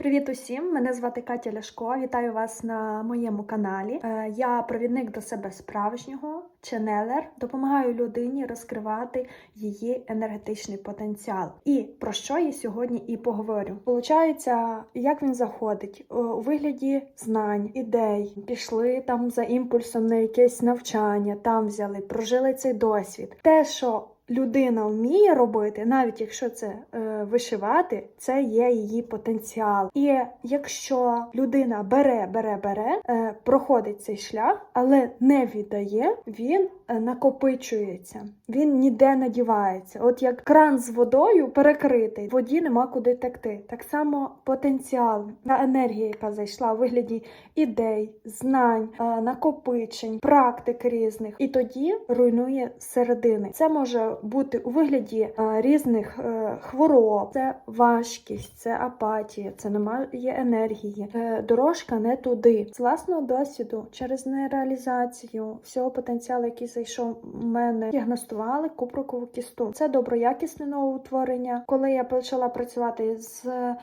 Привіт усім! Мене звати Катя Ляшко. Вітаю вас на моєму каналі. Е, Я провідник до себе справжнього, ченелер, допомагаю людині розкривати її енергетичний потенціал. І про що я сьогодні і поговорю. Получається, як він заходить у вигляді знань, ідей, пішли там за імпульсом на якесь навчання, там взяли, прожили цей досвід. Те, що людина вміє робити, навіть якщо це е, вишивати, це є її потенціал. І якщо людина бере, бере, бере, е, проходить цей шлях, але не віддає, він накопичується, він ніде не дівається. От як кран з водою перекритий, воді нема куди текти. Так само потенціал, та енергія, яка зайшла у вигляді ідей, знань, е, накопичень, практик різних, і тоді руйнує середини. Це може бути у вигляді е, різних е, хвороб, це важкість, це апатія, це немає енергії, дорожка не туди. З власного досвіду, через нереалізацію всього потенціалу, який зайшов у мене, діагностували купрукову кісту. Це доброякісне новоутворення. Коли я почала працювати з е,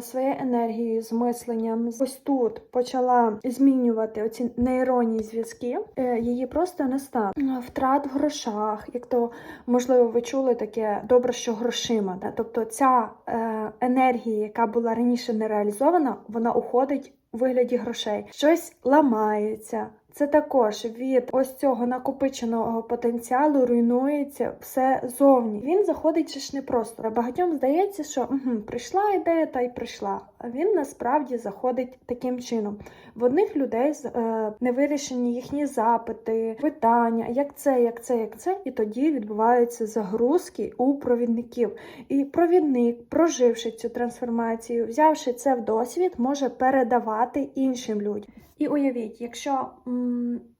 своєю енергією, з мисленням, ось тут почала змінювати оці нейронні зв'язки, е, її просто не стало. Втрат в грошах, як то можливо ви чули таке добре, що грошима. Да? Тобто ця е, енергія, яка була раніше не реалізована, вона уходить у вигляді грошей. Щось ламається. Це також від ось цього накопиченого потенціалу руйнується все зовні. Він заходить ж не просто. Багатьом здається, що угу, прийшла ідея та й прийшла. А він насправді заходить таким чином. В одних людей е, не вирішені їхні запити, питання, як це, як це, як це, і тоді відбуваються загрузки у провідників. І провідник, проживши цю трансформацію, взявши це в досвід, може передавати іншим людям. І уявіть, якщо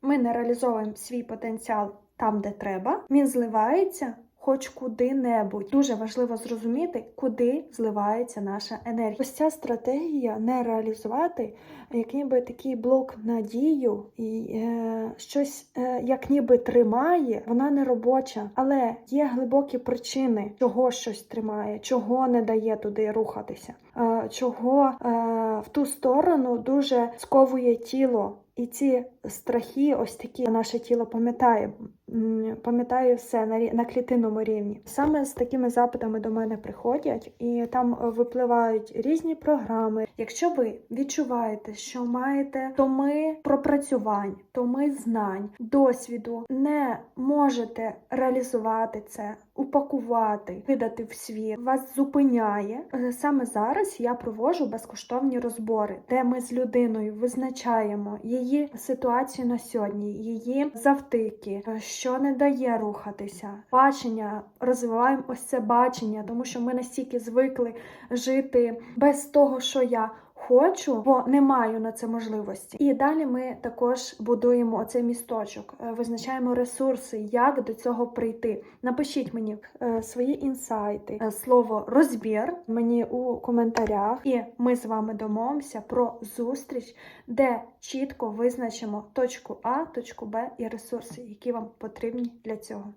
ми не реалізовуємо свій потенціал там, де треба, він зливається хоч куди-небудь. Дуже важливо зрозуміти, куди зливається наша енергія. Ось ця стратегія не реалізувати, як ніби такий блок надію і е, щось е, як ніби тримає, вона не робоча, але є глибокі причини, чого щось тримає, чого не дає туди рухатися, е, чого е, в ту сторону дуже сковує тіло. І ці страхи, ось такі наше тіло пам'ятає, пам'ятає все на на клітинному рівні. Саме з такими запитами до мене приходять, і там випливають різні програми. Якщо ви відчуваєте, що маєте томи пропрацювань, томи знань, досвіду, не можете реалізувати це, упакувати, видати в світ, вас зупиняє. Саме зараз я проводжу безкоштовні розбори, де ми з людиною визначаємо її ситуацію на сьогодні, її завтики, що не дає рухатися, бачення, розвиваємо ось це бачення, тому що ми настільки звикли жити без того, що я. Хочу, бо не маю на це можливості. І далі ми також будуємо оцей місточок, е, визначаємо ресурси, як до цього прийти. Напишіть мені е, свої інсайти, е, слово розбір мені у коментарях, і ми з вами домовимося про зустріч, де чітко визначимо точку А, точку Б і ресурси, які вам потрібні для цього.